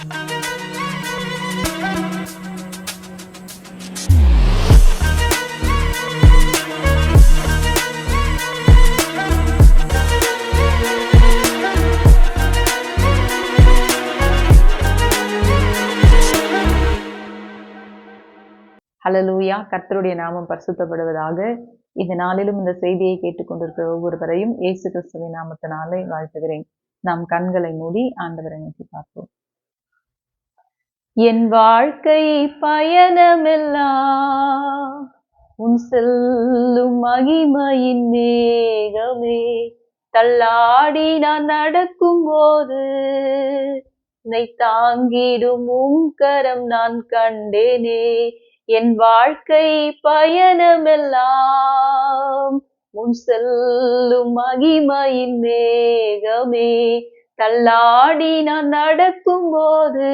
Hallelujah கர்த்தருடைய நாமம் பரிசுத்தப்படுவதாக இந்த நாளிலும் இந்த செய்தியை கேட்டுக்கொண்டிருக்கிற ஒவ்வொருவரையும் இயேசு கிறிஸ்துவின் நாமத்தினாலே வாழ்த்துகிறேன். நாம் கண்களை மூடி ஆண்டவரை நோக்கி பார்ப்போம். என் வாழ்க்கை பயணமெல்லாம் உன் செல்லும் மகிமையின் மேகமே. தள்ளாடி நான் நடக்கும் போது என்னை தாங்கிடும் உங்கரம் நான் கண்டேனே. என் வாழ்க்கை பயணமெல்லாம் உன் செல்லும் மகிமையின் மேகமே. தள்ளாடி நான் நடக்கும் போது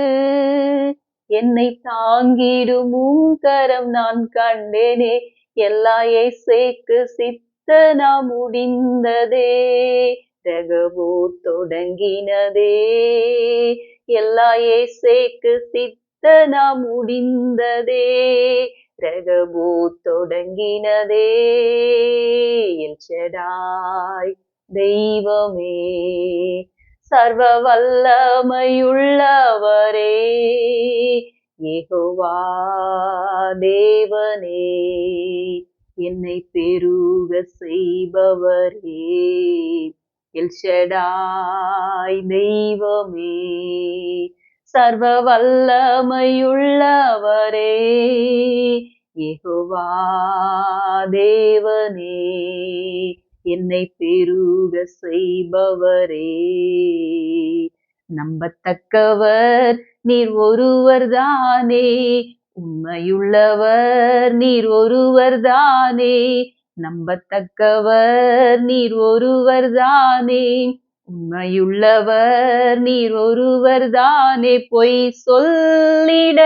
என்னை தாங்கிடும் கரம் நான் கண்டேனே. எல்லா இசைக்கு சித்தனா முடிந்ததே. ரகவோ தொடங்கினதே. எல்லா இசைக்கு சித்தனா முடிந்ததே. ரகவோ தொடங்கினதே. எல்சடாய் தெய்வமே. சர்வ வல்லமையுள்ளவரே ஏகோவா தேவனே என்னை பெருக செய்பவரே. எல்ஷடாய் தெய்வமே சர்வ வல்லமையுள்ளவரே எகுவா தேவனே என்னை பெருக செய்பவரே. நம்பத்தக்கவர் நீர் ஒருவர் தானே உண்மையுள்ளவர் நீர் ஒருவர் தானே நம்பத்தக்கவர் நீர் ஒருவர் தானே உண்மையுள்ளவர் நீர் ஒருவர் தானே பொய் சொல்லிட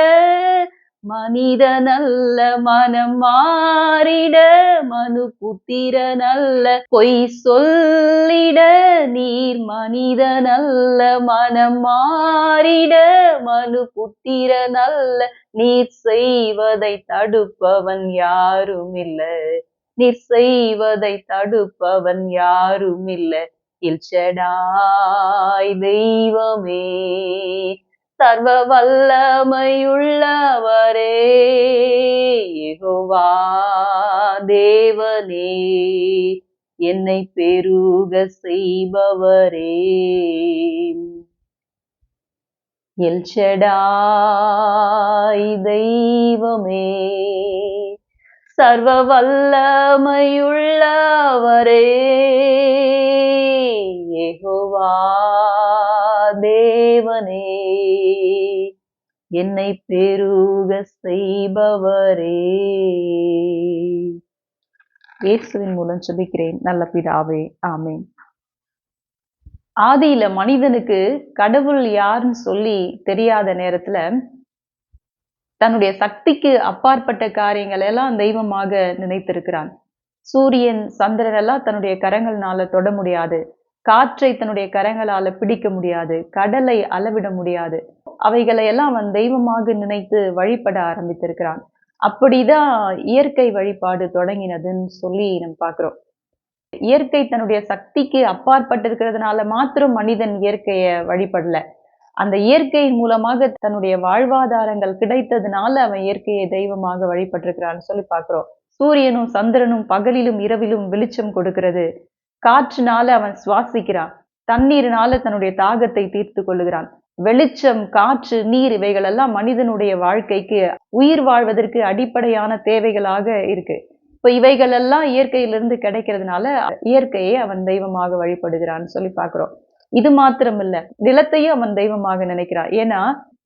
மனித நல்ல மனம் மாறிட மனு புத்திர நல்ல பொய் சொல்லிட நீர் மனித நல்ல மனம் மாறிட மனு புத்திர நல்ல நீர் செய்வதை தடுப்பவன் யாரும் இல்ல நீர் செய்வதை தடுப்பவன் யாரும் இல்ல இல்ஷடாய் தெய்வமே. சர்வ வல்லமையுள்ளவரே யெகோவா தேவனே என்னை பெருக செய்பவரே. எல்ஷடாய் தெய்வமே சர்வ வல்லமையுள்ளவரே யெகோவா தேவனே என்னை பெருக செய்பவரே. இயேசுவின் மூலம் சுபிக்கிறேன் நல்ல பிதாவே ஆமேன். ஆதியில மனிதனுக்கு கடவுள் யாருன்னு சொல்லி தெரியாத நேரத்துல தன்னுடைய சக்திக்கு அப்பாற்பட்ட காரியங்கள் எல்லாம் தெய்வமாக நினைத்திருக்கிறான். சூரியன் சந்திரன் எல்லாம் தன்னுடைய கரங்கள்னால தொட முடியாது. காற்றை தன்னுடைய கரங்களால பிடிக்க முடியாது கடலை அளவிட முடியாது. அவைகளை எல்லாம் அவன் தெய்வமாக நினைத்து வழிபட ஆரம்பித்திருக்கிறான். அப்படிதான் இயற்கை வழிபாடு தொடங்கினதுன்னு சொல்லி நம்ம பார்க்குறோம். இயற்கை தன்னுடைய சக்திக்கு அப்பாற்பட்டிருக்கிறதுனால மாத்திரம் மனிதன் இயற்கைய வழிபடல. அந்த இயற்கையின் மூலமாக தன்னுடைய வாழ்வாதாரங்கள் கிடைத்ததுனால அவன் இயற்கையை தெய்வமாக வழிபட்டிருக்கிறான்னு சொல்லி பார்க்குறோம். சூரியனும் சந்திரனும் பகலிலும் இரவிலும் வெளிச்சம் கொடுக்கிறது. காற்றுனால அவன் சுவாசிக்கிறான். தண்ணீர்னால தன்னுடைய தாகத்தை தீர்த்து கொள்ளுகிறான். வெளிச்சம் காற்று நீர் இவைகள் எல்லாம் மனிதனுடைய வாழ்க்கைக்கு உயிர் வாழ்வதற்கு அடிப்படையான தேவைகளாக இருக்கு. இப்போ இவைகள் எல்லாம் இயற்கையிலிருந்து கிடைக்கிறதுனால இயற்கையை அவன் தெய்வமாக வழிபடுகிறான்னு சொல்லி பார்க்குறோம். இது மாத்திரம் இல்ல நிலத்தையும் அவன் தெய்வமாக நினைக்கிறான். ஏன்னா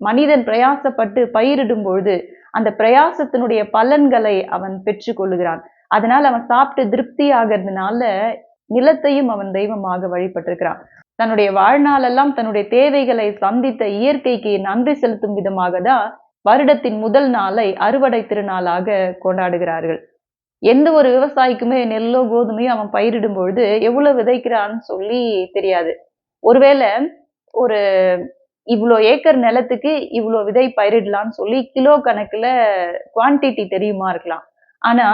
மனிதன் பிரயாசப்பட்டு பயிரிடும் பொழுது அந்த பிரயாசத்தினுடைய பலன்களை அவன் பெற்றுக்கொள்ளுகிறான் அதனால அவன் சாப்பிட்டு திருப்தி ஆகிறதுனால நிலத்தையும் அவன் தெய்வமாக வழிபட்டிருக்கிறான். தன்னுடைய வாழ்நாளெல்லாம் தன்னுடைய தேவைகளை சந்தித்த இயற்கைக்கு நன்றி செலுத்தும் விதமாக தான் வருடத்தின் முதல் நாளை அறுவடை திருநாளாக கொண்டாடுகிறார்கள். எந்த ஒரு விவசாயிக்குமே நெல்லோ கோதுமையோ அவன் பயிரிடும் பொழுது எவ்வளவு விதைக்கிறான்னு சொல்லி தெரியாது. ஒருவேளை ஒரு இவ்வளோ ஏக்கர் நிலத்துக்கு இவ்வளோ விதை பயிரிடலாம்னு சொல்லி கிலோ கணக்குல குவான்டிட்டி தெரியுமா இருக்கலாம். ஆனா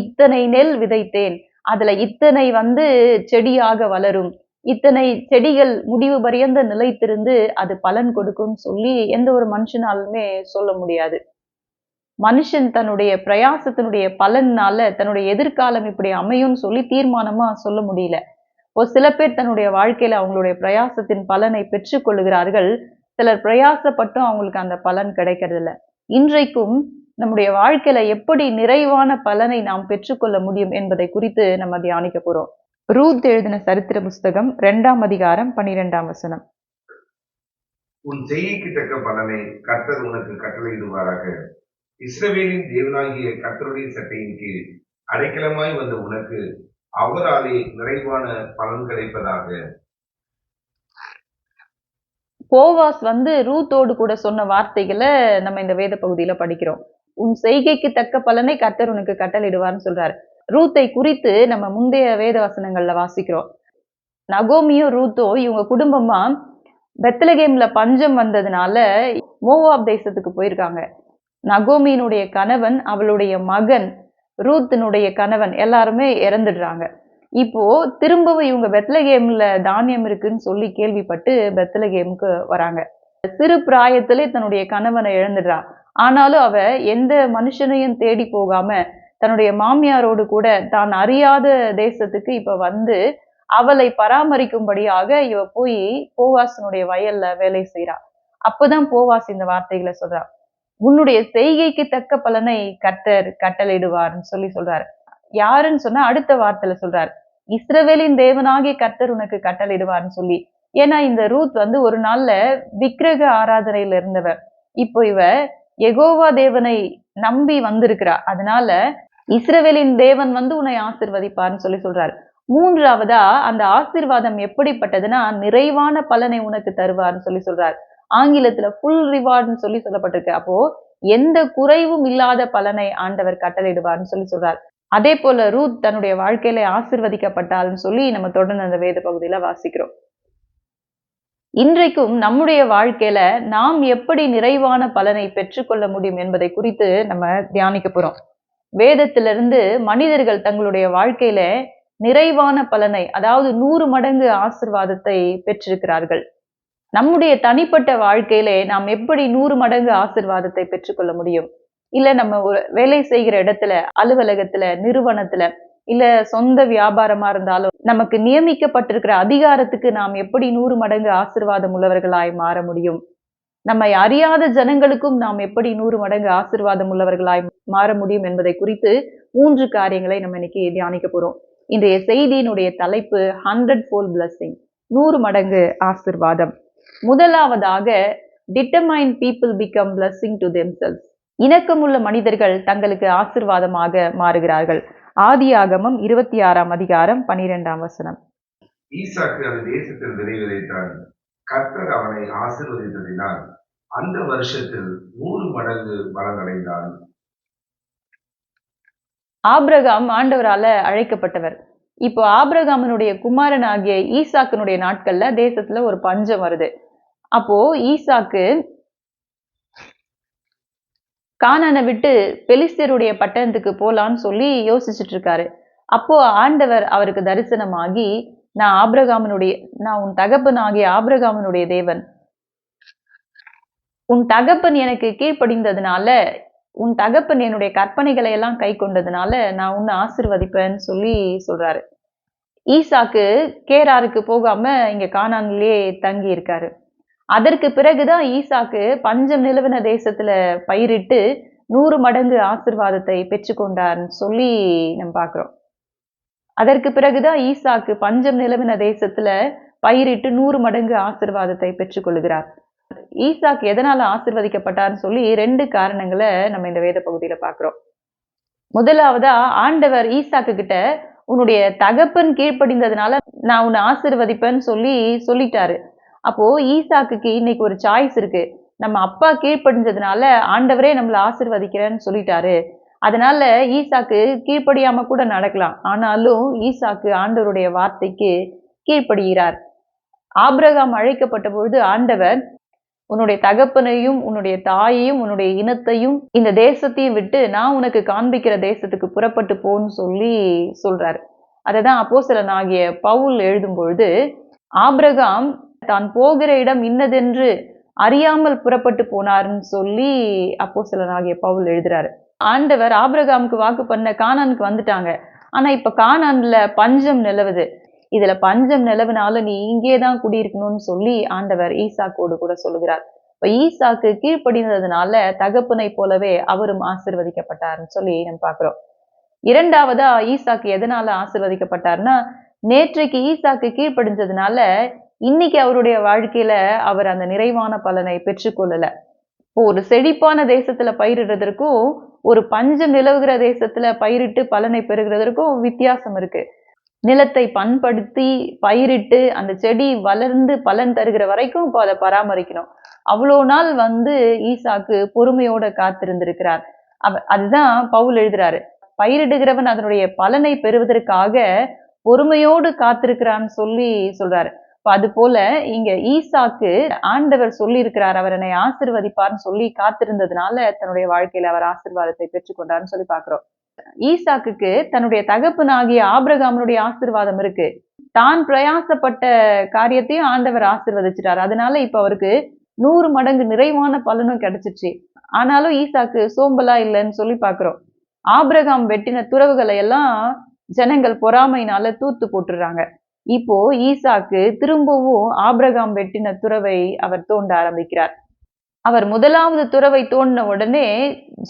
இத்தனை நெல் விதைத்தேன் அதுல இத்தனை வந்து செடியாக வளரும். இத்தனை செடிகள் முடிவு பரியந்த நிலைத்திருந்து அது பலன் கொடுக்கும் சொல்லி எந்த ஒரு மனுஷனாலுமே சொல்ல முடியாது. மனுஷன் தன்னுடைய பிரயாசத்தினுடைய பலனால தன்னுடைய எதிர்காலம் இப்படி அமையும்னு சொல்லி தீர்மானமா சொல்ல முடியல. ஒரு சில பேர் தன்னுடைய வாழ்க்கையில அவங்களுடைய பிரயாசத்தின் பலனை பெற்றுக்கொள்கிறார்கள் சிலர் பிரயாசப்பட்டும் அவங்களுக்கு அந்த பலன் கிடைக்கிறது இல்ல இன்றைக்கும் நம்முடைய வாழ்க்கையில எப்படி நிறைவான பலனை நாம் பெற்றுக்கொள்ள முடியும் என்பதை குறித்து நம்ம தியானிக்க போறோம். ரூத் எழுதின சரித்திர புஸ்தகம் இரண்டாம் அதிகாரம் பன்னிரெண்டாம் வசனம். உன் செய்கைக்கு தக்க பலனை கர்த்தர் உனக்கு கட்டளையிடுவாராக. இஸ்ரவேலின் தேவனாகிய கர்த்தருடைய சட்டையின் கீழ் அடைக்கலமாய் வந்த உனக்கு அவராலே நிறைவான பலன் கிடைப்பதாக. போவாஸ் வந்து ரூத்தோடு கூட சொன்ன வார்த்தைகளை நம்ம இந்த வேத பகுதியில படிக்கிறோம். உன் செய்கைக்கு தக்க பலனை கர்த்தர் உனக்கு கட்டளிடுவார்னு சொல்றாரு. ரூத்தை குறித்து நம்ம முந்தைய வேத வசனங்கள்ல வாசிக்கிறோம். நகோமியும் ரூத்தோ இவங்க குடும்பமா பெத்லகேம்ல பஞ்சம் வந்ததுனால மோவாப் தேசத்துக்கு போயிருக்காங்க. நகோமியினுடைய கணவன் அவளுடைய மகன் ரூத்தினுடைய கணவன் எல்லாருமே இறந்துடுறாங்க. இப்போ திரும்பவும் இவங்க பெத்லகேம்ல தானியம் இருக்குன்னு சொல்லி கேள்விப்பட்டு பெத்லகேமுக்கு வராங்க. சிறு பிராயத்திலே தன்னுடைய கணவனை இழந்துடுறா. ஆனாலும் அவ எந்த மனுஷனையும் தேடி போகாம தன்னுடைய மாமியாரோடு கூட தான் அறியாத தேசத்துக்கு இப்ப வந்து அவளை பராமரிக்கும்படியாக இவ போய் போவாசனுடைய வயல்ல வேலை செய்யறா அப்பதான் போவாஸ் இந்த வார்த்தைகளை சொல்றா. உன்னுடைய செய்கைக்கு தக்க பலனை கர்த்தர் கட்டளையிடுவார்னு சொல்லி சொல்றாரு. யாருன்னு சொன்னா அடுத்த வார்த்தையில சொல்றாரு. இஸ்ரவேலின் தேவனாகிய கர்த்தர் உனக்கு கட்டளையிடுவார்னு சொல்லி. ஏன்னா இந்த ரூத் வந்து ஒரு நாள்ல விக்கிரக ஆராதனையில இருந்தவர் இப்போ இவ எகோவா தேவனை நம்பி வந்திருக்கிறா அதனால இஸ்ரவேலின் தேவன் வந்து உன்னை ஆசிர்வதிப்பார்னு சொல்லி சொல்றாரு. மூன்றாவதா அந்த ஆசிர்வாதம் எப்படிப்பட்டதுன்னா நிறைவான பலனை உனக்கு தருவார்னு சொல்லி சொல்றாரு. ஆங்கிலத்துல ஃபுல் ரிவார்ட்னு சொல்லி சொல்லப்பட்டிருக்கு. அப்போ எந்த குறைவும் இல்லாத பலனை ஆண்டவர் கட்டளையிடுவார்னு சொல்லி சொல்றார். அதே போல ரூத் தன்னுடைய வாழ்க்கையில ஆசிர்வதிக்கப்பட்டாள்னு சொல்லி நம்ம தொடர்ந்து அந்த வேத பகுதியில வாசிக்கிறோம். இன்றைக்கும் நம்முடைய வாழ்க்கையில நாம் எப்படி நிறைவான பலனை பெற்றுக்கொள்ள முடியும் என்பதை குறித்து நம்ம தியானிக்க போறோம். வேதத்திலிருந்து மனிதர்கள் தங்களுடைய வாழ்க்கையில நிறைவான பலனை அதாவது நூறு மடங்கு ஆசிர்வாதத்தை பெற்றிருக்கிறார்கள். நம்முடைய தனிப்பட்ட வாழ்க்கையிலே நாம் எப்படி நூறு மடங்கு ஆசிர்வாதத்தை பெற்றுக்கொள்ள முடியும்? இல்ல நம்ம ஒரு வேலை செய்கிற இடத்துல அலுவலகத்துல நிறுவனத்துல இல்ல சொந்த வியாபாரமா இருந்தாலும் நமக்கு நியமிக்கப்பட்டிருக்கிற அதிகாரத்துக்கு நாம் எப்படி நூறு மடங்கு ஆசிர்வாதம் உள்ளவர்களாய் மாற முடியும்? நம்மை அறியாத ஜனங்களுக்கும் நாம் எப்படி நூறு மடங்கு ஆசிர்வாதம் உள்ளவர்களாய் மாற முடியும் என்பதை குறித்து மூன்று காரியங்களை நம்ம இன்னைக்கு தியானிக்க போறோம். இன்றைய செய்தியினுடைய தலைப்பு ஹண்ட்ரட் ஃபோல் பிளஸ்ஸிங் நூறு மடங்கு ஆசிர்வாதம். முதலாவதாக determine people become blessing to themselves இணக்கமுள்ள மனிதர்கள் தங்களுக்கு ஆசிர்வாதமாக மாறுகிறார்கள். ஆதியாகமம் இருபத்தி ஆறாம் அதிகாரம் பனிரெண்டாம் வசனம். ஈசாக்கு அந்த தேசத்தில் விதை விதைத்தான் கர்த்தர் அவனை ஆசீர்வதித்ததினால் அந்த வருஷத்தில் நூறு மடங்கு பலனடைந்தான். ஆபிரகாம் ஆண்டவரால அழைக்கப்பட்டவர். இப்போ ஆபிரகாமனுடைய குமாரன் ஆகிய ஈசாக்கினுடைய நாட்கள்ல தேசத்துல ஒரு பஞ்சம் வருது. அப்போ ஈசாக்கு கானானை விட்டு பெலிஸ்தருடைய பட்டணத்துக்கு போலான்னு சொல்லி யோசிச்சுட்டு இருக்காரு அப்போ ஆண்டவர் அவருக்கு தரிசனமாகி நான் ஆபிரகாமனுடைய நான் உன் தகப்பன் ஆகிய ஆபிரகாமனுடைய தேவன். உன் தகப்பன் எனக்கு கீழ்ப்படிந்ததுனால உன் தகப்பன் என்னுடைய கற்பனைகளை எல்லாம் கை கொண்டதுனால நான் உன்னை ஆசிர்வதிப்பேன்னு சொல்லி சொல்றாரு. ஈசாக்கு கேராருக்கு போகாம இங்க கானான்லயே தங்கி இருக்காரு அதற்கு பிறகுதான் ஈசாக்கு பஞ்சம் நிலவின தேசத்துல பயிரிட்டு நூறு மடங்கு ஆசிர்வாதத்தை பெற்றுக்கொண்டார்னு சொல்லி நம்ம பார்க்குறோம். அதற்கு பிறகுதான் ஈசாக்கு பஞ்சம் நிலவின தேசத்துல பயிரிட்டு நூறு மடங்கு ஆசிர்வாதத்தை பெற்றுக்கொள்கிறார். ஈசாக்கு எதனால ஆசிர்வதிக்கப்பட்டார்னு சொல்லி ரெண்டு காரணங்களை நம்ம இந்த வேத பகுதியில பாக்குறோம் முதலாவதா ஆண்டவர் ஈசாக்கு கிட்ட உன்னுடைய தகப்பன் கீழ்ப்படிந்ததுனால நான் உன்னை ஆசிர்வதிப்பேன்னு சொல்லி சொல்லிட்டாரு. அப்போ ஈசாக்குக்கு இன்னைக்கு ஒரு சாய்ஸ் இருக்கு. நம்ம அப்பா கீழ்ப்படிஞ்சதுனால ஆண்டவரே நம்மளை ஆசிர்வதிக்கிறேன்னு சொல்லிட்டாரு. அதனால ஈசாக்கு கீழ்ப்படியாம கூட நடக்கலாம். ஆனாலும் ஈசாக்கு ஆண்டவருடைய வார்த்தைக்கு கீழ்ப்படுகிறார். ஆபிரகாம் அழைக்கப்பட்ட பொழுது ஆண்டவர் உன்னுடைய தகப்பனையும் உன்னுடைய தாயையும் உன்னுடைய இனத்தையும் இந்த தேசத்தையும் விட்டு நான் உனக்கு காண்பிக்கிற தேசத்துக்கு புறப்பட்டு போன்னு சொல்லி சொல்றாரு. அததான் அப்போஸ்தலனாகிய பவுல் எழுதும் பொழுது ஆபிரகாம் தான் போகிற இடம் இன்னதென்று அறியாமல் புறப்பட்டு போனார்னு சொல்லி அப்போ சிலனாகிய பவுல் எழுதுறாரு. ஆண்டவர் ஆபிரகாமுக்கு வாக்கு பண்ண கானானுக்கு வந்துட்டாங்க. ஆனா இப்ப கானான்ல பஞ்சம் நிலவுது. இதுல பஞ்சம் நிலவுனால நீ இங்கே தான் குடியிருக்கணும்னு சொல்லி ஆண்டவர் ஈசாக்கோடு கூட சொல்லுகிறார். இப்ப ஈசாக்கு கீழ்ப்படிந்ததுனால தகப்பனை போலவே அவரும் ஆசிர்வதிக்கப்பட்டாருன்னு சொல்லி நம்ம பாக்குறோம் இரண்டாவதா ஈசாக்கு எதனால ஆசிர்வதிக்கப்பட்டார்னா நேற்றைக்கு ஈசாக்கு கீழ்ப்படிஞ்சதுனால இன்னைக்கு அவருடைய வாழ்க்கையில அவர் அந்த நிறைவான பலனை பெற்றுக்கொள்ளல இப்போ ஒரு செழிப்பான தேசத்துல பயிரிடுறதற்கும் ஒரு பஞ்சம் நிலவுகிற தேசத்துல பயிரிட்டு பலனை பெறுகிறதற்கும் வித்தியாசம் இருக்கு. நிலத்தை பண்படுத்தி பயிரிட்டு அந்த செடி வளர்ந்து பலன் தருகிற வரைக்கும் இப்போ அதை பராமரிக்கணும். அவ்வளோ நாள் வந்து ஈசாக்கு பொறுமையோட காத்திருந்திருக்கிறார். அவ அதுதான் பவுல் எழுதுறாரு. பயிரிடுகிறவன் அதனுடைய பலனை பெறுவதற்காக பொறுமையோடு காத்திருக்கிறான்னு சொல்லி சொல்றாரு. அது போல இங்க ஈசாக்கு ஆண்டவர் சொல்லி இருக்கிறார் அவர் என்னை ஆசிர்வதிப்பார்னு சொல்லி காத்திருந்ததுனால தன்னுடைய வாழ்க்கையில அவர் ஆசிர்வாதத்தை பெற்றுக்கொண்டார்னு சொல்லி பாக்குறோம் ஈசாக்குக்கு தன்னுடைய தகப்பனாகிய ஆபிரகாமனுடைய ஆசிர்வாதம் இருக்கு. தான் பிரயாசப்பட்ட காரியத்தையும் ஆண்டவர் ஆசிர்வதிச்சிட்டார். அதனால இப்ப அவருக்கு நூறு மடங்கு நிறைவான பலனும் கிடைச்சிச்சு ஆனாலும் ஈசாக்கு சோம்பலா இல்லைன்னு சொல்லி பாக்குறோம் ஆபிரகாம் வெட்டின துறவுகளை எல்லாம் ஜனங்கள் பொறாமைனால தூத்து போட்டுறாங்க. இப்போ ஈசாக்கு திரும்பவும் ஆபிரகாம் வெட்டின துறவை அவர் தோண்ட ஆரம்பிக்கிறார். அவர் முதலாவது துறவை தோண்டின உடனே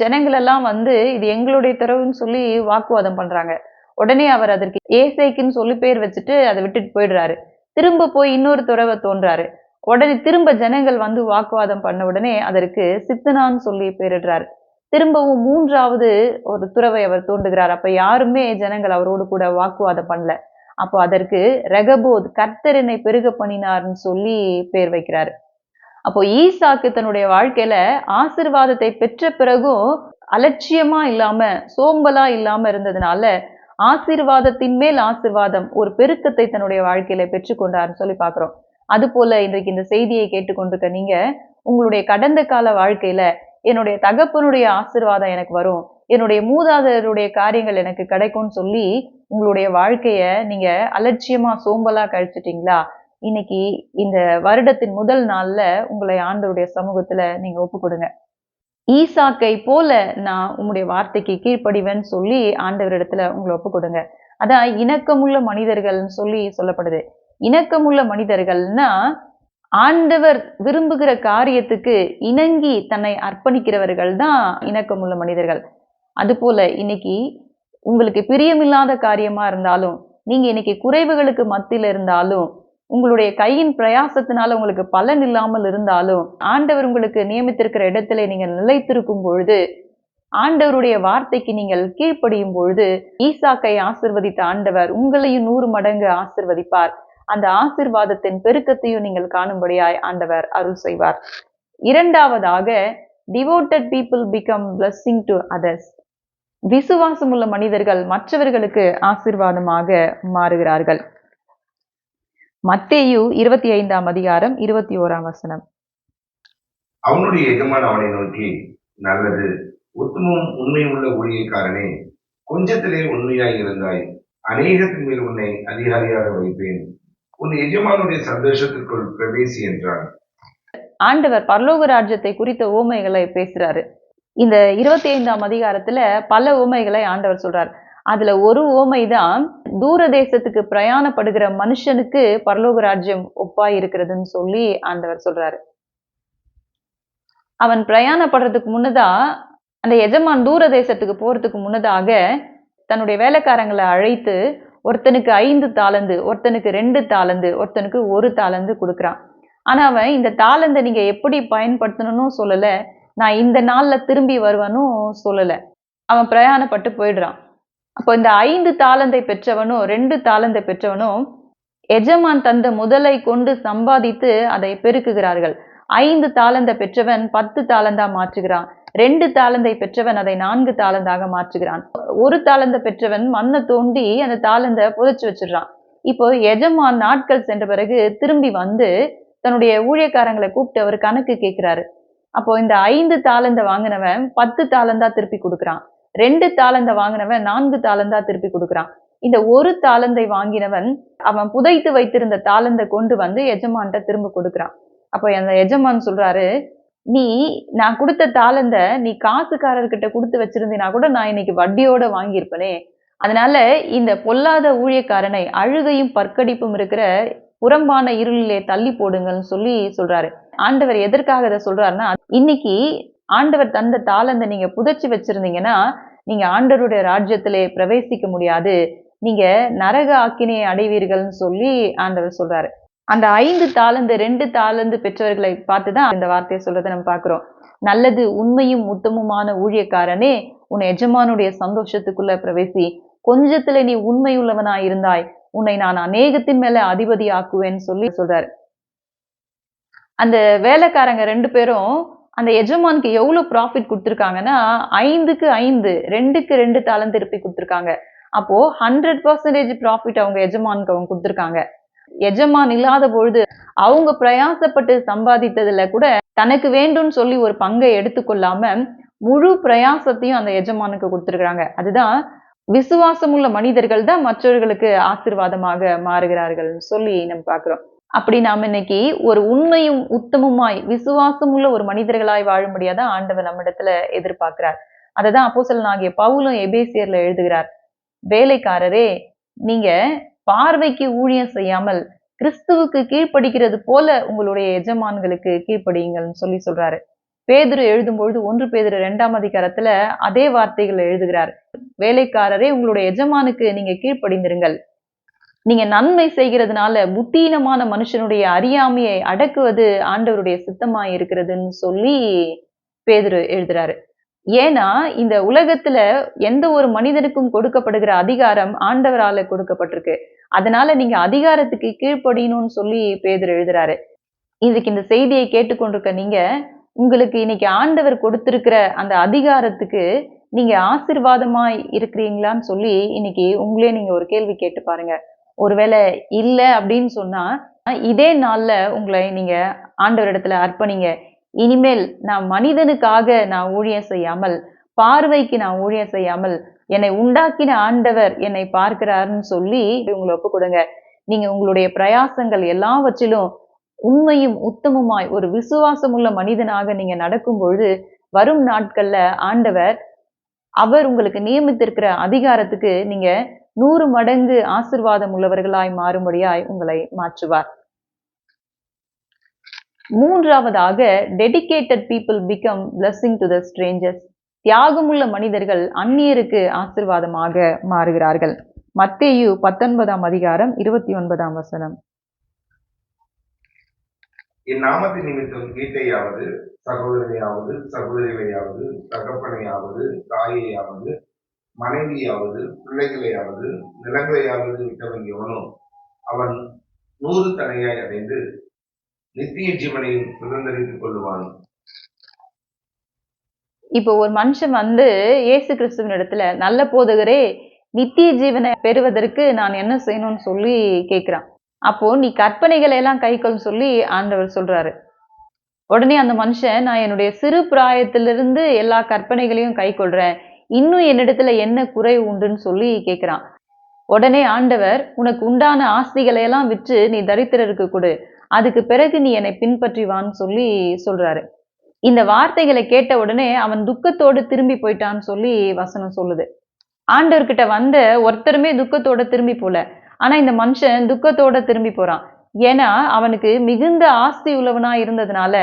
ஜனங்கள் எல்லாம் வந்து இது எங்களுடைய துறவுன்னு சொல்லி வாக்குவாதம் பண்றாங்க. உடனே அவர் அதற்கு ஏசைக்குன்னு சொல்லி பேர் வச்சுட்டு அதை விட்டுட்டு போயிடுறாரு. திரும்ப போய் இன்னொரு துறவை தோன்றாரு. உடனே திரும்ப ஜனங்கள் வந்து வாக்குவாதம் பண்ண உடனே அதற்கு சித்தனான்னு சொல்லி பேரிடுறாரு. திரும்பவும் மூன்றாவது ஒரு துறவை அவர் தோண்டுகிறார். அப்ப யாருமே ஜனங்கள் அவரோடு கூட வாக்குவாதம் பண்ணல. அப்போ அதற்கு ரெகபோத் கர்த்தரினை பெருக பண்ணினார்னு சொல்லி பேர் வைக்கிறாரு. அப்போ ஈசாக்கு தன்னுடைய வாழ்க்கையில ஆசிர்வாதத்தை பெற்ற பிறகும் அலட்சியமா இல்லாம சோம்பலா இல்லாம இருந்ததுனால ஆசீர்வாதத்தின் மேல் ஆசிர்வாதம் ஒரு பெருக்கத்தை தன்னுடைய வாழ்க்கையில பெற்றுக்கொண்டார்னு சொல்லி பாக்குறோம் அது போல இன்றைக்கு இந்த செய்தியை கேட்டுக்கொண்டிருக்க நீங்க உங்களுடைய கடந்த கால வாழ்க்கையில என்னுடைய தகப்பனுடைய ஆசிர்வாதம் எனக்கு வரும். என்னுடைய மூதாதையருடைய காரியங்கள் எனக்கு கிடைக்கும்னு சொல்லி உங்களுடைய வாழ்க்கைய நீங்க அலட்சியமா சோம்பலா கழிச்சிட்டீங்களா? இன்னைக்கு இந்த வருடத்தின் முதல் நாள்ல உங்களை ஆண்டவருடைய சமூகத்துல நீங்க ஒப்பு கொடுங்க ஈசாக்கை போல நான் உங்களுடைய வார்த்தைக்கு கீழ்ப்படிவேன்னு சொல்லி ஆண்டவரிடத்துல உங்களை ஒப்பு கொடுங்க அதான் இணக்கமுள்ள மனிதர்கள்னு சொல்லி சொல்லப்படுது. இணக்கமுள்ள மனிதர்கள்னா ஆண்டவர் விரும்புகிற காரியத்துக்கு இணங்கி தன்னை அர்ப்பணிக்கிறவர்கள் தான் இணக்கமுள்ள மனிதர்கள். அதுபோல இன்னைக்கு உங்களுக்கு பிரியமில்லாத காரியமா இருந்தாலும் நீங்க இன்னைக்கு குறைவுகளுக்கு மத்தியில் இருந்தாலும் உங்களுடைய கையின் பிரயாசத்தினால உங்களுக்கு பலன் இல்லாமல் இருந்தாலும் ஆண்டவர் உங்களுக்கு நியமித்திருக்கிற இடத்துல நீங்க நிலைத்திருக்கும் பொழுது ஆண்டவருடைய வார்த்தைக்கு நீங்கள் கீழ்ப்படியும் பொழுது ஈசாக்கை ஆசிர்வதித்த ஆண்டவர் உங்களையும் நூறு மடங்கு ஆசிர்வதிப்பார். அந்த ஆசிர்வாதத்தின் பெருக்கத்தையும் நீங்கள் காணும்படியாய் ஆண்டவர் அருள் செய்வார். இரண்டாவதாக devoted people become blessing to others விசுவாசமுள்ள மனிதர்கள் மற்றவர்களுக்கு ஆசிர்வாதமாக மாறுகிறார்கள். மத்தேயு இருபத்தி ஐந்தாம் அதிகாரம் இருபத்தி ஓராம் வசனம். அவனுடைய எஜமான் அவனை நோக்கி நல்லது உத்தமும் உண்மையுள்ள ஊழியக்காரனே கொஞ்சத்திலே உண்மையாய் இருந்தாய். அநேகத்தின் மேல் உன்னை அதிகாரியாக வைப்பேன். உன் எஜமானுடைய சந்தோஷத்திற்குள் பிரவேசி என்றான். ஆண்டவர் பரலோக ராஜ்யத்தை குறித்த ஓமைகளை பேசுறாரு. இந்த இருபத்தி ஐந்தாம் அதிகாரத்துல பல ஓமைகளை ஆண்டவர் சொல்றார். அதுல ஒரு ஓமை தான் தூர தேசத்துக்கு பிரயாணப்படுகிற மனுஷனுக்கு பரலோக ராஜ்யம் ஒப்பாய் இருக்கிறதுன்னு சொல்லி ஆண்டவர் சொல்றாரு. அவன் பிரயாணப்படுறதுக்கு முன்னதா அந்த எஜமான் தூர தேசத்துக்கு போறதுக்கு முன்னதாக தன்னுடைய வேலைக்காரங்களை அழைத்து ஒருத்தனுக்கு ஐந்து தாளந்து ஒருத்தனுக்கு ரெண்டு தாளந்து ஒருத்தனுக்கு ஒரு தாளந்து கொடுக்குறான். ஆனா அவன் இந்த தாளந்தை நீங்க எப்படி பயன்படுத்தணும்னு சொல்லலை நான் இந்த நாள்ல திரும்பி வருவனும் சொல்லல. அவன் பிரயாணப்பட்டு போயிடுறான். அப்போ இந்த ஐந்து தாளந்தை பெற்றவனும் ரெண்டு தாளந்தை பெற்றவனும் எஜமான் தந்த முதலை கொண்டு சம்பாதித்து அதை பெருக்குகிறார்கள். ஐந்து தாளந்தை பெற்றவன் பத்து தாளந்தா மாற்றுகிறான். ரெண்டு தாளந்தை பெற்றவன் அதை நான்கு தாளந்தாக மாற்றுகிறான். ஒரு தாளந்த பெற்றவன் மண்ணை தோண்டி அந்த தாளந்தை புதைச்சு வச்சிடுறான். இப்போ எஜமான் நாட்கள் சென்ற பிறகு திரும்பி வந்து தன்னுடைய ஊழியக்காரங்களை கூப்பிட்டு அவர் கணக்கு கேட்கிறாரு. அப்போ இந்த ஐந்து தாளந்த வாங்கினவன் பத்து தாளந்தா திருப்பி கொடுக்குறான். ரெண்டு தாளந்த வாங்கினவன் நான்கு தாளந்தா திருப்பி கொடுக்குறான். இந்த ஒரு தாளந்தை வாங்கினவன் அவன் புதைத்து வைத்திருந்த தாளந்தை கொண்டு வந்து எஜமான்கிட்ட திரும்ப கொடுக்குறான். அப்போ அந்த எஜமான் சொல்றாரு நீ நான் கொடுத்த தாளந்த நீ காசுக்காரர்கிட்ட கொடுத்து வச்சிருந்தீனா கூட நான் இன்னைக்கு வட்டியோட வாங்கியிருப்பனே. அதனால இந்த பொல்லாத ஊழியக்காரனை அழுகையும் பற்கடிப்பும் இருக்கிற புறம்பான இருளிலே தள்ளி போடுங்கள்னு சொல்லி சொல்றாரு. ஆண்டவர் எதற்காக இதை சொல்றாருன்னா இன்னைக்கு ஆண்டவர் தந்த தாளந்த நீங்க புதைச்சி வச்சிருந்தீங்கன்னா நீங்க ஆண்டவருடைய ராஜ்யத்திலே பிரவேசிக்க முடியாது. நீங்க நரக ஆக்கினையை அடைவீர்கள்னு சொல்லி ஆண்டவர் சொல்றாரு. அந்த ஐந்து தாளந்து ரெண்டு தாளந்து பெற்றவர்களை பார்த்துதான் இந்த வார்த்தையை சொல்றதை நம்ம பார்க்கிறோம். நல்லது உண்மையும் உத்தமுமான ஊழியக்காரனே உன் எஜமானுடைய சந்தோஷத்துக்குள்ள பிரவேசி. கொஞ்சத்துல நீ உண்மையுள்ளவனா இருந்தாய் உன்னை நான் அநேகத்தின் மேல அதிபதி ஆக்குவேன்னு சொல்லி சொல்றாரு. அந்த வேலைக்காரங்க ரெண்டு பேரும் அந்த எஜமானுக்கு எவ்வளவு ப்ராஃபிட் கொடுத்துருக்காங்கன்னா ஐந்துக்கு ஐந்து ரெண்டுக்கு ரெண்டு தாளம் திருப்பி கொடுத்துருக்காங்க. அப்போ ஹண்ட்ரட் பர்சன்டேஜ் ப்ராஃபிட் அவங்க எஜமானுக்கு அவங்க கொடுத்துருக்காங்க. எஜமான் இல்லாத பொழுது அவங்க பிரயாசப்பட்டு சம்பாதித்ததுல கூட தனக்கு வேண்டும்னு சொல்லி ஒரு பங்கை எடுத்துக்கொள்ளாம முழு பிரயாசத்தையும் அந்த எஜமானுக்கு கொடுத்துருக்குறாங்க. அதுதான் விசுவாசமுள்ள மனிதர்கள் தான் மற்றவர்களுக்கு ஆசிர்வாதமாக மாறுகிறார்கள் சொல்லி நம்ம பார்க்கிறோம். அப்படி நாம் இன்னைக்கு ஒரு உண்மையும் உத்தமுமாய் விசுவாசமுள்ள ஒரு மனிதர்களாய் வாழும்படியாதான் ஆண்டவர் நம்மிடத்துல எதிர்பார்க்கிறார். அததான் அப்போசல் ஆகிய பவுலும் எபேசியர்ல எழுதுகிறார். வேலைக்காரரே நீங்க பார்வைக்கு ஊழியம் செய்யாமல் கிறிஸ்துவுக்கு கீழ்ப்படிக்கிறது போல உங்களுடைய எஜமான்களுக்கு கீழ்ப்படியுங்கள்னு சொல்லி சொல்றாரு. பேதுரு எழுதும்பொழுது ஒன்று பேதுரு ரெண்டாம் அதிகாரத்துல அதே வார்த்தைகளை எழுதுகிறார். வேலைக்காரரே உங்களுடைய எஜமானுக்கு நீங்க கீழ்ப்படிந்திருங்கள். நீங்க நன்மை செய்கிறதுனால புத்தீனமான மனுஷனுடைய அறியாமையை அடக்குவது ஆண்டவருடைய சித்தமா இருக்கிறதுன்னு சொல்லி பேதுரு எழுதுறாரு. ஏன்னா இந்த உலகத்துல எந்த ஒரு மனிதனுக்கும் கொடுக்கப்படுகிற அதிகாரம் ஆண்டவரால கொடுக்கப்பட்டிருக்கு. அதனால நீங்க அதிகாரத்துக்கு கீழ்ப்படியணும்னு சொல்லி பேதர் எழுதுறாரு. இதுக்கு இந்த செய்தியை கேட்டுக்கொண்டிருக்க நீங்க உங்களுக்கு இன்னைக்கு ஆண்டவர் கொடுத்திருக்கிற அந்த அதிகாரத்துக்கு நீங்க ஆசிர்வாதமாய் இருக்கிறீங்களான்னு சொல்லி இன்னைக்கு உங்களே நீங்க ஒரு கேள்வி கேட்டு பாருங்க. ஒருவேளை இல்லை அப்படின்னு சொன்னா இதே நாள்ல உங்களை நீங்க ஆண்டவரிடத்துல அர்ப்பணிங்க. இனிமேல் நான் மனிதனுக்காக நான் ஊழியம் செய்யாமல் பார்வைக்கு நான் ஊழியம் செய்யாமல் என்னை உண்டாக்கின ஆண்டவர் என்னை பார்க்கிறாருன்னு சொல்லி உங்களை ஒப்பு கொடுங்க நீங்க உங்களுடைய பிரயாசங்கள் எல்லாவற்றிலும் உண்மையும் உத்தமுமாய் ஒரு விசுவாசமுள்ள மனிதனாக நீங்க நடக்கும் பொழுது வரும் நாட்கள்ல ஆண்டவர் அவர் உங்களுக்கு நியமித்திருக்கிற அதிகாரத்துக்கு நீங்க நூறு மடங்கு ஆசிர்வாதம் உள்ளவர்களாய் மாறும்படியாய் உங்களை மாற்றுவார். மூன்றாவதாக dedicated people become blessing to the strangers தியாகமுள்ள மனிதர்கள் அந்நியருக்கு ஆசிர்வாதமாக மாறுகிறார்கள். மத்தேயு பத்தொன்பதாம் அதிகாரம் இருபத்தி ஒன்பதாம் வசனம். என் நாமத்தின் நிமித்தம் வீட்டையாவது சகோதரனையாவது சகோதரிகளையாவது தகப்பனையாவது தாயையாவது மனைவியாவது பிள்ளைகளையாவது நிலங்களையாவது விட்டவன் எவனோ அவன் நூறு தலையாய் அடைந்து நித்திய ஜீவனையும் சுதந்திரித்துக் கொள்ளுவான். இப்போ ஒரு மனுஷன் வந்து இயேசு கிறிஸ்துவின் இடத்துல நல்ல போதகரே நித்திய ஜீவனை பெறுவதற்கு நான் என்ன செய்யணும்னு சொல்லி கேட்கிறான். அப்போ நீ கற்பனைகளை எல்லாம் கைக்கொள் சொல்லி ஆண்டவர் சொல்றாரு. உடனே அந்த மனுஷன் நான் என்னுடைய சிறு பிராயத்திலிருந்து எல்லா கற்பனைகளையும் கை கொள்றேன் இன்னும் என்னிடத்துல என்ன குறை உண்டுன்னு சொல்லி கேட்கிறான் உடனே ஆண்டவர் உனக்கு உண்டான ஆஸ்திகளை எல்லாம் விற்று நீ தரித்திரருக்கு கொடு. அதுக்கு பிறகு நீ என்னை பின்பற்றி வான்னு சொல்லி சொல்றாரு. இந்த வார்த்தைகளை கேட்ட உடனே அவன் துக்கத்தோடு திரும்பி போயிட்டான்னு சொல்லி வசனம் சொல்லுது. ஆண்டவர்கிட்ட வந்த ஒருத்தருமே துக்கத்தோட திரும்பி போல. ஆனால் இந்த மனுஷன் துக்கத்தோட திரும்பி போகிறான் ஏன்னா அவனுக்கு மிகுந்த ஆஸ்தி உள்ளவனா இருந்ததுனால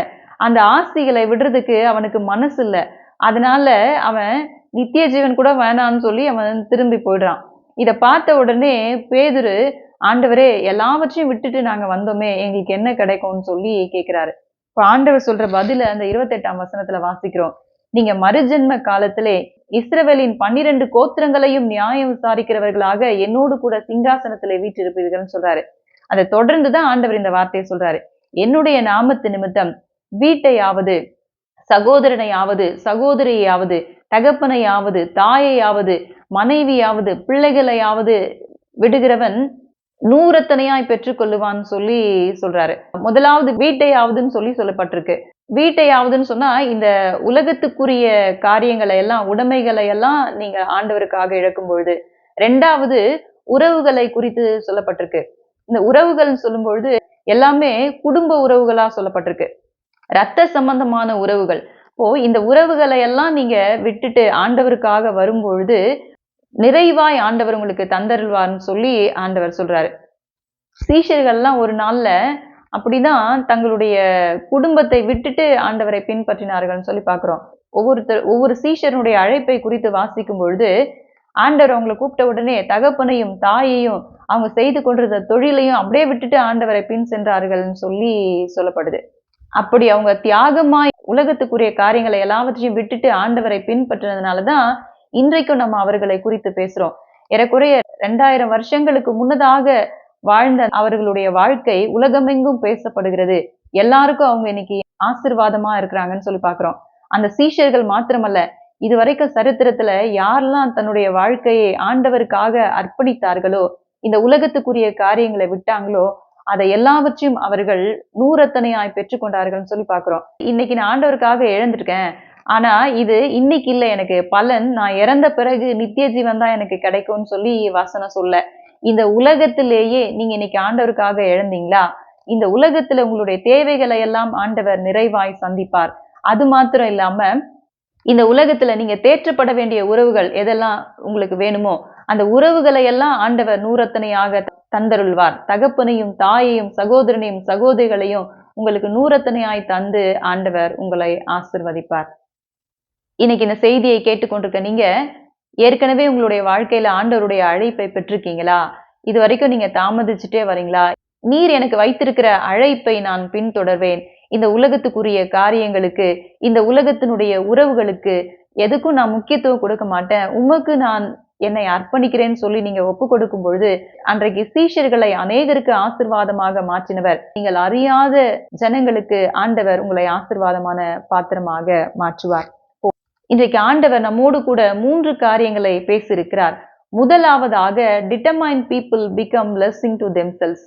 அந்த ஆஸ்திகளை விடுறதுக்கு அவனுக்கு மனசு இல்லை. அதனால அவன் நித்திய ஜீவன் கூட வேணான்னு சொல்லி அவன் திரும்பி போயிடுறான். இதை பார்த்த உடனே பேதுரு ஆண்டவரே எல்லாவற்றையும் விட்டுட்டு நாங்கள் வந்தோமே எங்களுக்கு என்ன கிடைக்கும்னு சொல்லி கேட்குறாரு இப்போ ஆண்டவர் சொல்ற பதில அந்த இருபத்தெட்டாம் வசனத்துல வாசிக்கிறோம். நீங்க மறுஜென்ம காலத்திலே இஸ்ரவேலின் பன்னிரண்டு கோத்திரங்களையும் நியாயம் விசாரிக்கிறவர்களாக என்னோடு கூட சிங்காசனத்துல வீற்றிருப்பீர்கள்னு சொல்றாரு. அதை தொடர்ந்துதான் ஆண்டவர் இந்த வார்த்தையை சொல்றாரு. என்னுடைய நாமத்து நிமித்தம் வீட்டையாவது சகோதரனையாவது சகோதரியையாவது தகப்பனையாவது தாயையாவது மனைவியாவது பிள்ளைகளையாவது விடுகிறவன் நூறத்தனையாய் பெற்றுக்கொள்ளுவான்னு சொல்லி சொல்றாரு. முதலாவது வீட்டையாவதுன்னு சொல்லி சொல்லப்பட்டிருக்கு. வீட்டையாவதுன்னு சொன்னா இந்த உலகத்துக்குரிய காரியங்களை எல்லாம் உடைமைகளை எல்லாம் நீங்க ஆண்டவருக்காக இழக்கும் பொழுது ரெண்டாவது உறவுகளை குறித்து சொல்லப்பட்டிருக்கு. இந்த உறவுகள் சொல்லும் பொழுது எல்லாமே குடும்ப உறவுகளா சொல்லப்பட்டிருக்கு. ரத்த சம்பந்தமான உறவுகள். இப்போ இந்த உறவுகளை எல்லாம் நீங்க விட்டுட்டு ஆண்டவருக்காக வரும்பொழுது நிறைவாய் ஆண்டவர் உங்களுக்கு தந்தருள்வார்னு சொல்லி ஆண்டவர் சொல்றாரு. சீஷர்கள்லாம் ஒரு நாள்ல அப்படிதான் தங்களுடைய குடும்பத்தை விட்டுட்டு ஆண்டவரை பின்பற்றினார்கள்னு சொல்லி பார்க்குறோம். ஒவ்வொருத்தர் ஒவ்வொரு சீஷருடைய அழைப்பை குறித்து வாசிக்கும் பொழுது ஆண்டவர் அவங்களை கூப்பிட்ட உடனே தகப்பனையும் தாயையும் அவங்க செய்து கொண்டிருந்த தொழிலையும் அப்படியே விட்டுட்டு ஆண்டவரை பின் சென்றார்கள்னு சொல்லி சொல்லப்படுது. அப்படி அவங்க தியாகமாய் உலகத்துக்குரிய காரியங்களை எல்லாவற்றையும் விட்டுட்டு ஆண்டவரை பின்பற்றினதுனாலதான் இன்றைக்கும் நம்ம அவர்களை குறித்து பேசுறோம். ஏறக்குறைய ரெண்டாயிரம் வருஷங்களுக்கு முன்னதாக வாழ்ந்த அவர்களுடைய வாழ்க்கை உலகமெங்கும் பேசப்படுகிறது. எல்லாருக்கும் அவங்க இன்னைக்கு ஆசிர்வாதமா இருக்கிறாங்கன்னு சொல்லி பாக்குறோம் அந்த சீஷர்கள் மாத்திரமல்ல இதுவரைக்கும் சரித்திரத்துல யாரெல்லாம் தன்னுடைய வாழ்க்கையை ஆண்டவருக்காக அர்ப்பணித்தார்களோ இந்த உலகத்துக்குரிய காரியங்களை விட்டாங்களோ அதை எல்லாவற்றையும் அவர்கள் நூறத்தனையாய் பெற்றுக்கொண்டார்கள்னு சொல்லி பாக்குறோம் இன்னைக்கு நான் ஆண்டவருக்காக எழுந்திருக்கேன். ஆனா இது இன்னைக்கு இல்லை எனக்கு. பலன் நான் இறந்த பிறகு நித்திய ஜீவன் தான் எனக்கு கிடைக்கும்னு சொல்லி வசனம் சொல்ல. இந்த உலகத்திலேயே நீங்க இன்னைக்கு ஆண்டவருக்காக இழந்தீங்களா இந்த உலகத்துல உங்களுடைய தேவைகளை எல்லாம் ஆண்டவர் நிறைவாய் சந்திப்பார். அது மாத்திரம் இல்லாம இந்த உலகத்துல நீங்க தேற்றப்பட வேண்டிய உறவுகள் எதெல்லாம் உங்களுக்கு வேணுமோ அந்த உறவுகளை எல்லாம் ஆண்டவர் நூறத்தனையாக தந்தருள்வார். தகப்பனையும் தாயையும் சகோதரனையும் சகோதரிகளையும் உங்களுக்கு நூறத்தனையாய் தந்து ஆண்டவர் உங்களை ஆசிர்வதிப்பார். இன்னைக்கு இந்த செய்தியை கேட்டுக்கொண்டிருக்க நீங்க ஏற்கனவே உங்களுடைய வாழ்க்கையில ஆண்டவருடைய அழைப்பை பெற்றிருக்கீங்களா? இது வரைக்கும் நீங்க தாமதிச்சுட்டே வரீங்களா? நீர் எனக்கு வைத்திருக்கிற அழைப்பை நான் பின்தொடர்வேன். இந்த உலகத்துக்குரிய காரியங்களுக்கு இந்த உலகத்தினுடைய உறவுகளுக்கு எதுக்கும் நான் முக்கியத்துவம் கொடுக்க மாட்டேன். உமக்கு நான் என்னை அர்ப்பணிக்கிறேன்னு சொல்லி நீங்க ஒப்பு கொடுக்கும் பொழுது அன்றைக்கு சீஷர்களை அநேகருக்கு ஆசிர்வாதமாக மாற்றினவர். நீங்கள் அறியாத ஜனங்களுக்கு ஆண்டவர் உங்களை ஆசிர்வாதமான பாத்திரமாக மாற்றுவார். இன்றைக்கு ஆண்டவர் நம்மோடு கூட மூன்று காரியங்களை பேசியிருக்கிறார். முதலாவதாக determine people become blessing to themselves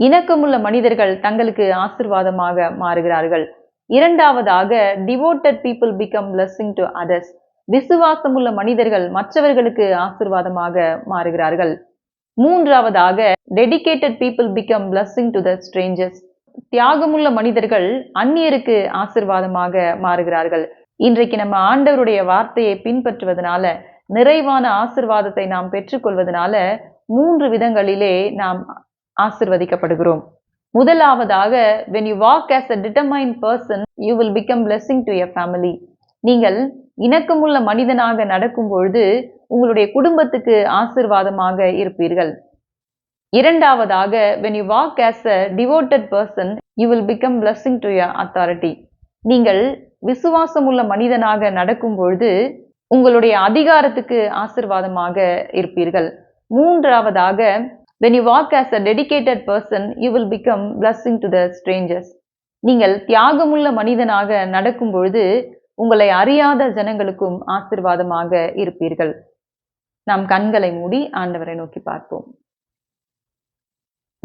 இணக்கமுள்ள மனிதர்கள் தங்களுக்கு ஆசிர்வாதமாக மாறுகிறார்கள். இரண்டாவதாக devoted people become blessing to others விசுவாசமுள்ள மனிதர்கள் மற்றவர்களுக்கு ஆசிர்வாதமாக மாறுகிறார்கள். மூன்றாவதாக dedicated people become blessing to the strangers தியாகமுள்ள மனிதர்கள் அந்நியருக்கு ஆசிர்வாதமாக மாறுகிறார்கள். இன்றைக்கு நம்ம ஆண்டவருடைய வார்த்தையை பின்பற்றுவதனால நிறைவான ஆசிர்வாதத்தை நாம் பெற்றுக்கொள்வதனால மூன்று விதங்களிலே நாம் ஆசிர்வதிக்கப்படுகிறோம். முதலாவதாக when you walk as a determine person you will become blessing to your family நீங்கள் இணக்கமுள்ள மனிதனாக நடக்கும் பொழுது உங்களுடைய குடும்பத்துக்கு ஆசிர்வாதமாக இருப்பீர்கள். இரண்டாவதாக when you walk as a devoted person you will become blessing to your authority நீங்கள் விசுவாசமுள்ள மனிதனாக நடக்கும் பொழுது உங்களுடைய அதிகாரத்துக்கு ஆசிர்வாதமாக இருப்பீர்கள். மூன்றாவதாக when you walk as a dedicated person you will become blessing to the strangers நீங்கள் தியாகமுள்ள மனிதனாக நடக்கும் பொழுது உங்களை அறியாத ஜனங்களுக்கும் ஆசிர்வாதமாக இருப்பீர்கள். நாம் கண்களை மூடி ஆண்டவரை நோக்கி பார்ப்போம்.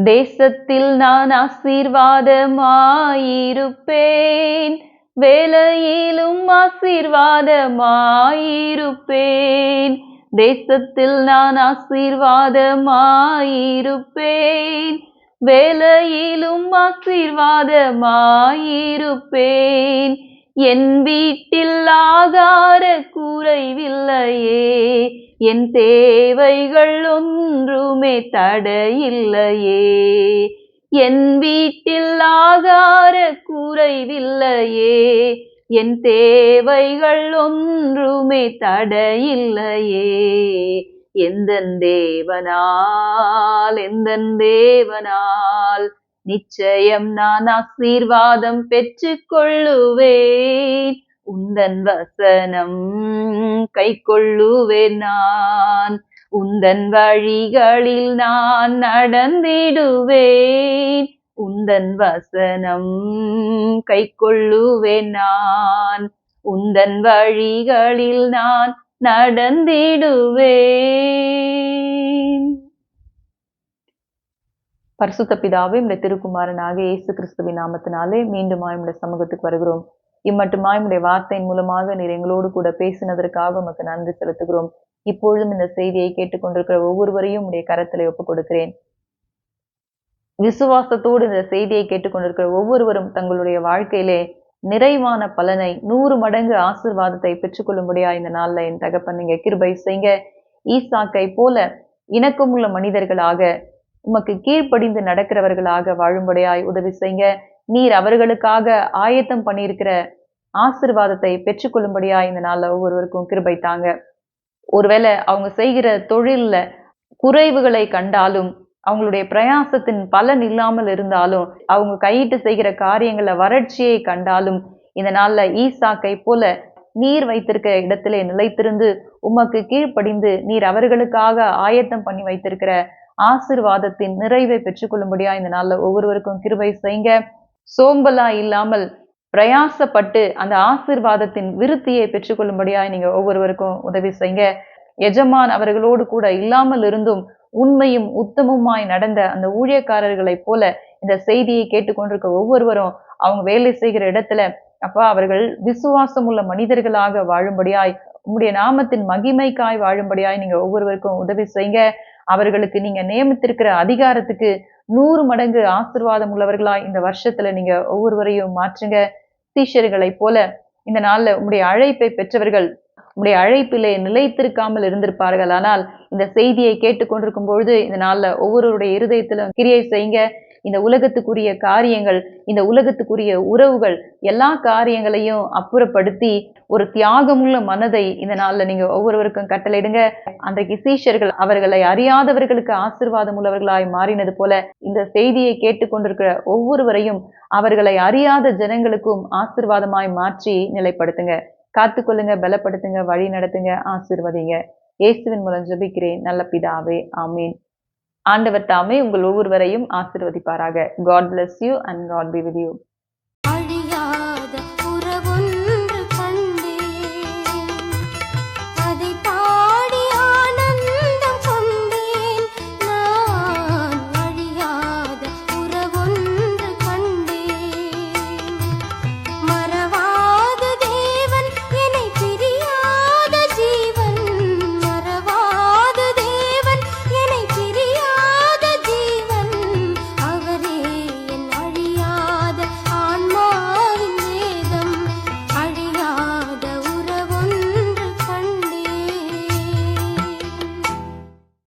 தேசத்தில் நான் ஆசீர்வாதமாயிருப்பேன். வேலையிலும் ஆசீர்வாதமாயிருப்பேன். தேசத்தில் நான் ஆசீர்வாதமாயிருப்பேன். வேலையிலும் ஆசீர்வாதமாயிருப்பேன். என் வீட்டில் ஆகார குறைவில்லையே என் தேவைகள் ஒன்றுமே தடையில்லையே. என் வீட்டில் ஆகார குறைவில்லையே என் தேவைகள் ஒன்றுமே தடையில்லையே. எந்தன் தேவனால் எந்தன் தேவனால் நிச்சயம் நான் ஆசீர்வாதம் பெற்று கொள்ளுவேன் உந்தன் வசனம் கை கொள்ளுவேன் நான். உந்தன் வழிகளில் நான் நடந்திடுவேன். உந்தன் வசனம் கை கொள்ளுவேன் நான். உந்தன் வழிகளில் நான் நடந்திடுவேன். பரிசுத்த பிதாவே இந்த திருக்குமாரனாக இயேசு கிறிஸ்துவின் நாமத்தினாலே மீண்டும் உடைய சமூகத்துக்கு வருகிறோம். இம்மட்டும் உடைய வார்த்தையின் மூலமாக நீர் எங்களோடு கூட பேசினதற்காக உமக்கு நன்றி செலுத்துகிறோம். இப்பொழுதும் இந்த செய்தியை கேட்டுக்கொண்டிருக்கிற ஒவ்வொருவரையும் உடைய கரத்திலே ஒப்புக் கொடுக்கிறேன் விசுவாசத்தோடு இந்த செய்தியை கேட்டுக்கொண்டிருக்கிற ஒவ்வொருவரும் தங்களுடைய வாழ்க்கையிலே நிறைவான பலனை நூறு மடங்கு ஆசிர்வாதத்தை பெற்றுக்கொள்ளும்படியா இந்த நாள்ல என் தகப்பன் நீங்க கிருபை செய்ங்க ஈசாக்கை போல இணக்கமுள்ள மனிதர்களாக உமக்கு கீழ்ப்படிந்து நடக்கிறவர்களாக வாழும்படியாய் உதவி செய்யுங்க நீர் அவர்களுக்காக ஆயத்தம் பண்ணியிருக்கிற ஆசிர்வாதத்தை பெற்றுக்கொள்ளும்படியா இந்த நாளில் ஒவ்வொருவருக்கும் கிருபை தாங்க. ஒருவேளை அவங்க செய்கிற தொழிலில் குறைவுகளை கண்டாலும் அவங்களுடைய பிரயாசத்தின் பலன் இல்லாமல் இருந்தாலும் அவங்க கையிட்டு செய்கிற காரியங்களில் வறட்சியை கண்டாலும் இந்த நாளில் ஈசாக்கை போல நீர் வைத்திருக்கிற இடத்திலே நிலைத்திருந்து உமக்கு கீழ்ப்படிந்து நீர் அவர்களுக்காக ஆயத்தம் பண்ணி வைத்திருக்கிற ஆசிர்வாதத்தின் நிறைவை பெற்றுக்கொள்ளும்படியா இந்த நாளில் ஒவ்வொருவருக்கும் கிருபை செய்ங்க. சோம்பலா இல்லாமல் பிரயாசப்பட்டு அந்த ஆசிர்வாதத்தின் விருத்தியை பெற்றுக்கொள்ளும்படியா நீங்க ஒவ்வொருவருக்கும் உதவி செய்ங்க. எஜமான் அவர்களோடு கூட இல்லாமல் இருந்தும் உண்மையும் உத்தமுமாய் நடந்த அந்த ஊழியக்காரர்களைப் போல இந்த செய்தியை கேட்டுக்கொண்டிருக்க ஒவ்வொருவரும் அவங்க வேலை செய்கிற இடத்துல அப்பா அவர்கள் விசுவாசம் உள்ள மனிதர்களாக வாழும்படியாய் உம்முடைய நாமத்தின் மகிமைக்காய் வாழும்படியாய் நீங்க ஒவ்வொருவருக்கும் உதவி செய்யுங்க அவர்களுக்கு நீங்க நியமித்திருக்கிற அதிகாரத்துக்கு நூறு மடங்கு ஆசிர்வாதம் உள்ளவர்களாய் இந்த வருஷத்துல நீங்க ஒவ்வொருவரையும் மாற்றுங்க. சீஷர்களை போல இந்த நாள்ல உங்களுடைய அழைப்பை பெற்றவர்கள் உங்களுடைய அழைப்பிலே நிலைத்திருக்காமல் இருந்திருப்பார்கள். ஆனால் இந்த செய்தியை கேட்டுக்கொண்டிருக்கும் பொழுது இந்த நாள்ல ஒவ்வொருவருடைய இருதயத்திலும் கிரியை செய்யுங்க. இந்த உலகத்துக்குரிய காரியங்கள் இந்த உலகத்துக்குரிய உறவுகள் எல்லா காரியங்களையும் அப்புறப்படுத்தி ஒரு தியாகமுள்ள மனதை இந்த நாளில் நீங்கள் ஒவ்வொருவருக்கும் கட்டளையிடுங்க. அன்றைக்கு சீஷர்கள் அவர்களை அறியாதவர்களுக்கு ஆசிர்வாதம் உள்ளவர்களாய் மாறினது போல இந்த செய்தியை கேட்டுக்கொண்டிருக்கிற ஒவ்வொருவரையும் அவர்களை அறியாத ஜனங்களுக்கும் ஆசிர்வாதமாய் மாற்றி நிலைப்படுத்துங்க. காத்துக்கொள்ளுங்க பலப்படுத்துங்க வழி நடத்துங்க ஆசிர்வதிங்க. இயேசுவின் மூலம் ஜபிக்கிறேன். நல்ல பிதாவே ஆமீன். ஆண்டவர் தாமே உங்கள் ஒவ்வொருவரையும் ஆசிர்வதிப்பாராக. God bless you and God be with you